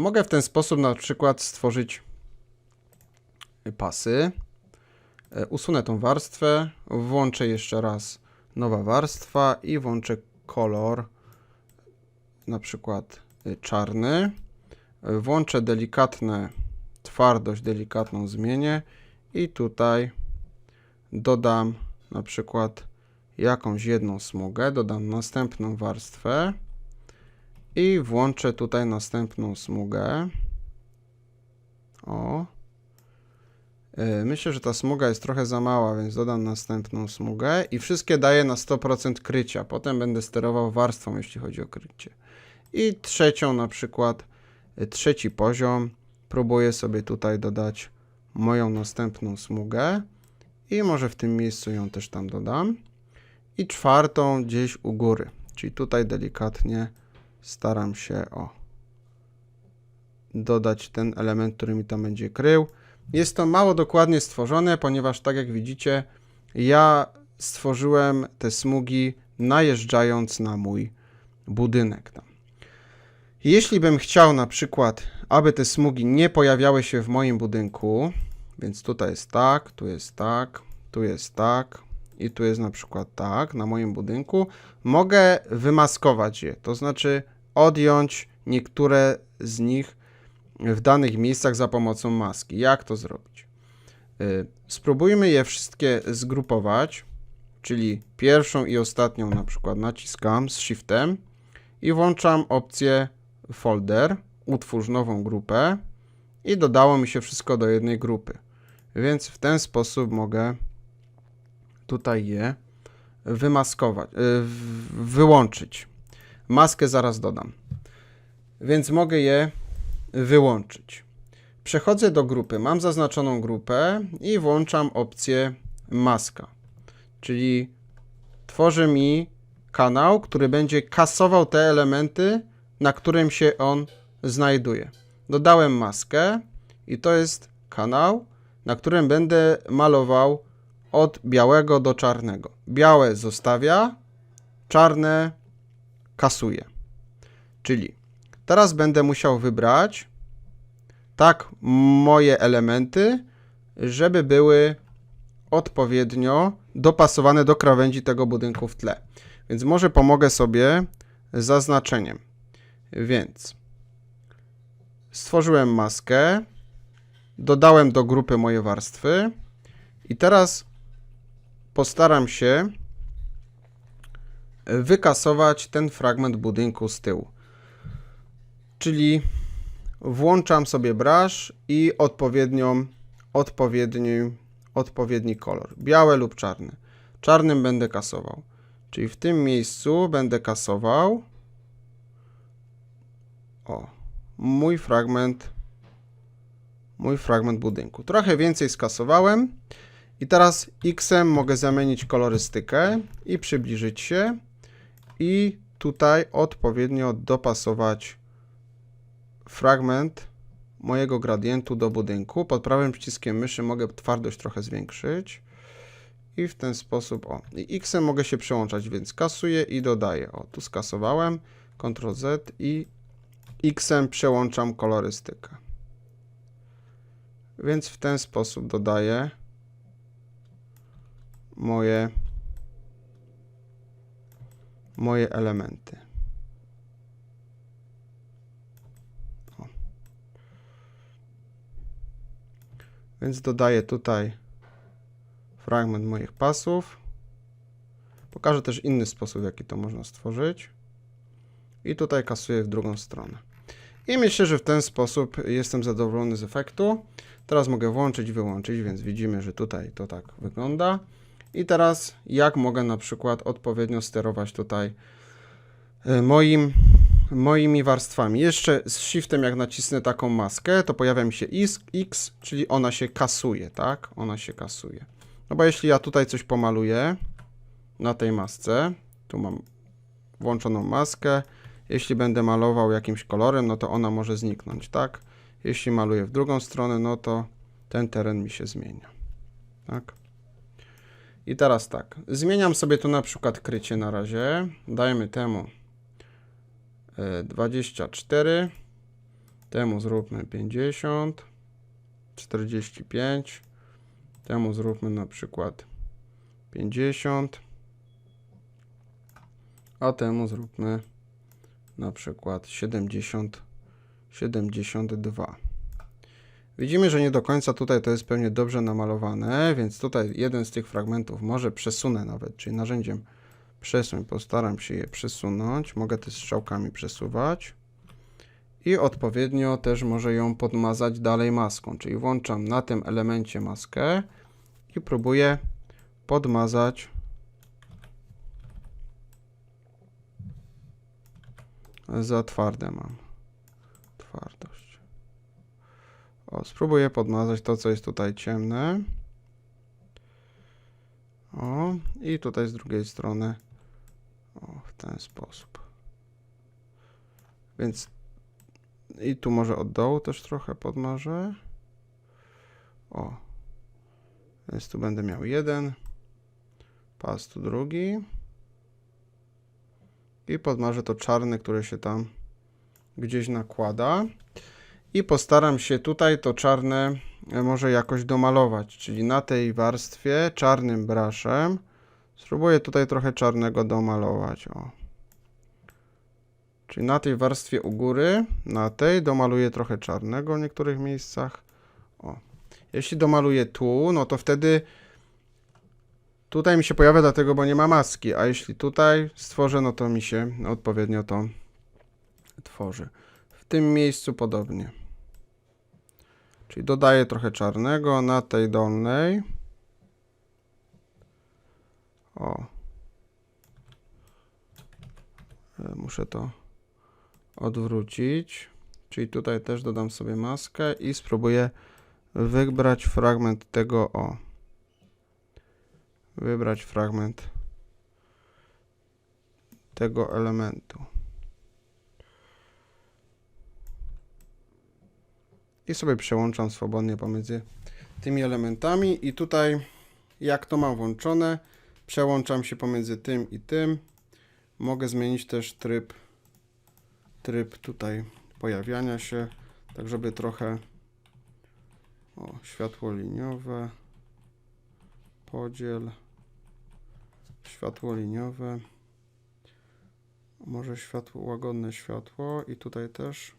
Mogę w ten sposób na przykład stworzyć pasy. E, Usunę tą warstwę, włączę jeszcze raz nowa warstwa i włączę kolor na przykład y, czarny. Włączę delikatne twardość, delikatną zmienię i tutaj dodam na przykład jakąś jedną smugę, dodam następną warstwę i włączę tutaj następną smugę. O. E, Myślę, że ta smuga jest trochę za mała, więc dodam następną smugę i wszystkie daję na 100% krycia. Potem będę sterował warstwą, jeśli chodzi o krycie. I trzecią na przykład, e, trzeci poziom, próbuję sobie tutaj dodać moją następną smugę i może w tym miejscu ją też tam dodam. I czwartą gdzieś u góry, czyli tutaj delikatnie staram się o dodać ten element, który mi tam będzie krył. Jest to mało dokładnie stworzone, ponieważ tak jak widzicie, ja stworzyłem te smugi najeżdżając na mój budynek tam. Jeśli bym chciał na przykład, aby te smugi nie pojawiały się w moim budynku, więc tutaj jest tak, tu jest tak, tu jest tak i tu jest na przykład tak na moim budynku, mogę wymaskować je, to znaczy odjąć niektóre z nich w danych miejscach za pomocą maski. Jak to zrobić? Y, Spróbujmy je wszystkie zgrupować, czyli pierwszą i ostatnią na przykład naciskam z shiftem i włączam opcję folder, utwórz nową grupę i dodało mi się wszystko do jednej grupy. Więc w ten sposób mogę tutaj je wymaskować, y, wyłączyć. Maskę zaraz dodam. Więc mogę je wyłączyć. Przechodzę do grupy. Mam zaznaczoną grupę i włączam opcję maska. Czyli tworzy mi kanał, który będzie kasował te elementy, na którym się on znajduje. Dodałem maskę i to jest kanał, na którym będę malował od białego do czarnego. Białe zostawia, czarne kasuje. Czyli teraz będę musiał wybrać tak moje elementy, żeby były odpowiednio dopasowane do krawędzi tego budynku w tle. Więc może pomogę sobie zaznaczeniem. Więc stworzyłem maskę, dodałem do grupy moje warstwy i teraz postaram się wykasować ten fragment budynku z tyłu. Czyli włączam sobie brush i odpowiednią, odpowiedni, odpowiedni kolor. Białe lub czarny. Czarnym będę kasował. Czyli w tym miejscu będę kasował o, mój fragment mój fragment budynku. Trochę więcej skasowałem i teraz X-em mogę zamienić kolorystykę i przybliżyć się i tutaj odpowiednio dopasować fragment mojego gradientu do budynku. Pod prawym przyciskiem myszy mogę twardość trochę zwiększyć. I w ten sposób, o, i X mogę się przełączać, więc kasuję i dodaję. O, tu skasowałem, Ctrl Z i X przełączam kolorystykę. Więc w ten sposób dodaję moje, moje elementy. Więc dodaję tutaj fragment moich pasów. Pokażę też inny sposób, jaki to można stworzyć. I tutaj kasuję w drugą stronę. I myślę, że w ten sposób jestem zadowolony z efektu. Teraz mogę włączyć, wyłączyć, więc widzimy, że tutaj to tak wygląda. I teraz jak mogę na przykład odpowiednio sterować tutaj e, moim, moimi warstwami. Jeszcze z shiftem jak nacisnę taką maskę, to pojawia mi się X, X, czyli ona się kasuje, tak? Ona się kasuje. No bo jeśli ja tutaj coś pomaluję na tej masce, tu mam włączoną maskę, jeśli będę malował jakimś kolorem, no to ona może zniknąć, tak? Jeśli maluję w drugą stronę, no to ten teren mi się zmienia, tak? I teraz tak, zmieniam sobie tu na przykład krycie na razie, dajmy temu e, 24 Temu zróbmy 50, 45. Temu zróbmy na przykład 50. A temu zróbmy na przykład 70, 72. Widzimy, że nie do końca tutaj to jest pewnie dobrze namalowane, więc tutaj jeden z tych fragmentów może przesunę nawet, czyli narzędziem przesuń, postaram się je przesunąć. Mogę też strzałkami przesuwać. I odpowiednio też może ją podmazać dalej maską, czyli włączam na tym elemencie maskę i próbuję podmazać za twarde mam twardość. O, spróbuję podmazać to, co jest tutaj ciemne. O, i tutaj z drugiej strony. O, w ten sposób. Więc i tu może od dołu też trochę podmarzę. O. Więc tu będę miał jeden. Pas tu drugi. I podmarzę to czarne, które się tam gdzieś nakłada. I postaram się tutaj to czarne e, może jakoś domalować, czyli na tej warstwie czarnym braszem spróbuję tutaj trochę czarnego domalować. O. Czyli na tej warstwie u góry, na tej domaluję trochę czarnego w niektórych miejscach. O. Jeśli domaluję tu, no to wtedy tutaj mi się pojawia dlatego, bo nie ma maski, a jeśli tutaj stworzę, no to mi się odpowiednio to tworzy. Tym miejscu podobnie. Czyli dodaję trochę czarnego na tej dolnej. O. E, Muszę to odwrócić. Czyli tutaj też dodam sobie maskę i spróbuję wybrać fragment tego o. Wybrać fragment tego elementu. I sobie przełączam swobodnie pomiędzy tymi elementami i tutaj jak to mam włączone, przełączam się pomiędzy tym i tym. Mogę zmienić też tryb tryb tutaj pojawiania się, tak żeby trochę o, światło liniowe, podziel, światło liniowe, może światło, łagodne światło i tutaj też.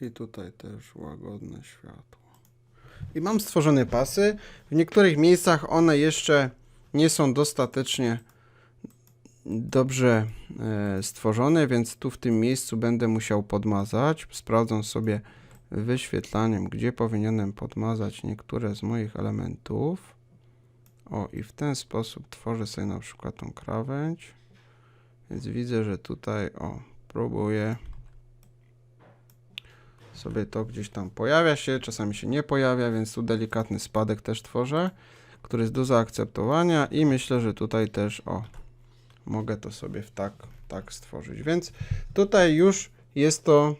I tutaj też łagodne światło. I mam stworzone pasy. W niektórych miejscach one jeszcze nie są dostatecznie dobrze e, stworzone, więc tu w tym miejscu będę musiał podmazać. Sprawdzam sobie wyświetlaniem, gdzie powinienem podmazać niektóre z moich elementów. O, i w ten sposób tworzę sobie na przykład tą krawędź. Więc widzę, że tutaj, o, próbuję sobie to gdzieś tam pojawia się, czasami się nie pojawia, więc tu delikatny spadek też tworzę który jest do zaakceptowania i myślę, że tutaj też o mogę to sobie w tak, tak stworzyć. Więc tutaj już jest to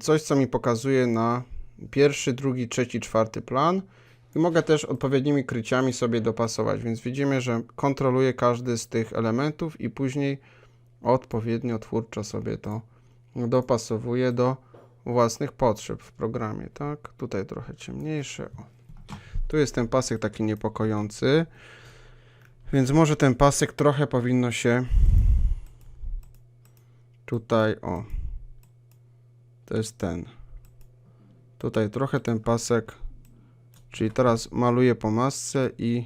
coś, co mi pokazuje na pierwszy, drugi, trzeci, czwarty plan i mogę też odpowiednimi kryciami sobie dopasować, więc widzimy, że kontroluję każdy z tych elementów i później odpowiednio twórczo sobie to dopasowuję do własnych potrzeb w programie, tak? Tutaj trochę ciemniejsze, o. Tu jest ten pasek taki niepokojący. Więc może ten pasek trochę powinno się tutaj, o. To jest ten. Tutaj trochę ten pasek, czyli teraz maluję po masce i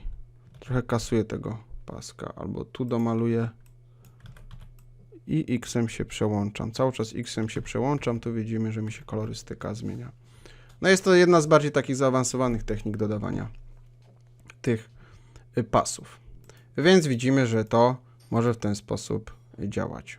trochę kasuję tego paska. Albo tu domaluję i X-em się przełączam. Cały czas X-em się przełączam, tu widzimy, że mi się kolorystyka zmienia. No jest to jedna z bardziej takich zaawansowanych technik dodawania tych y, pasów. Więc widzimy, że to może w ten sposób działać.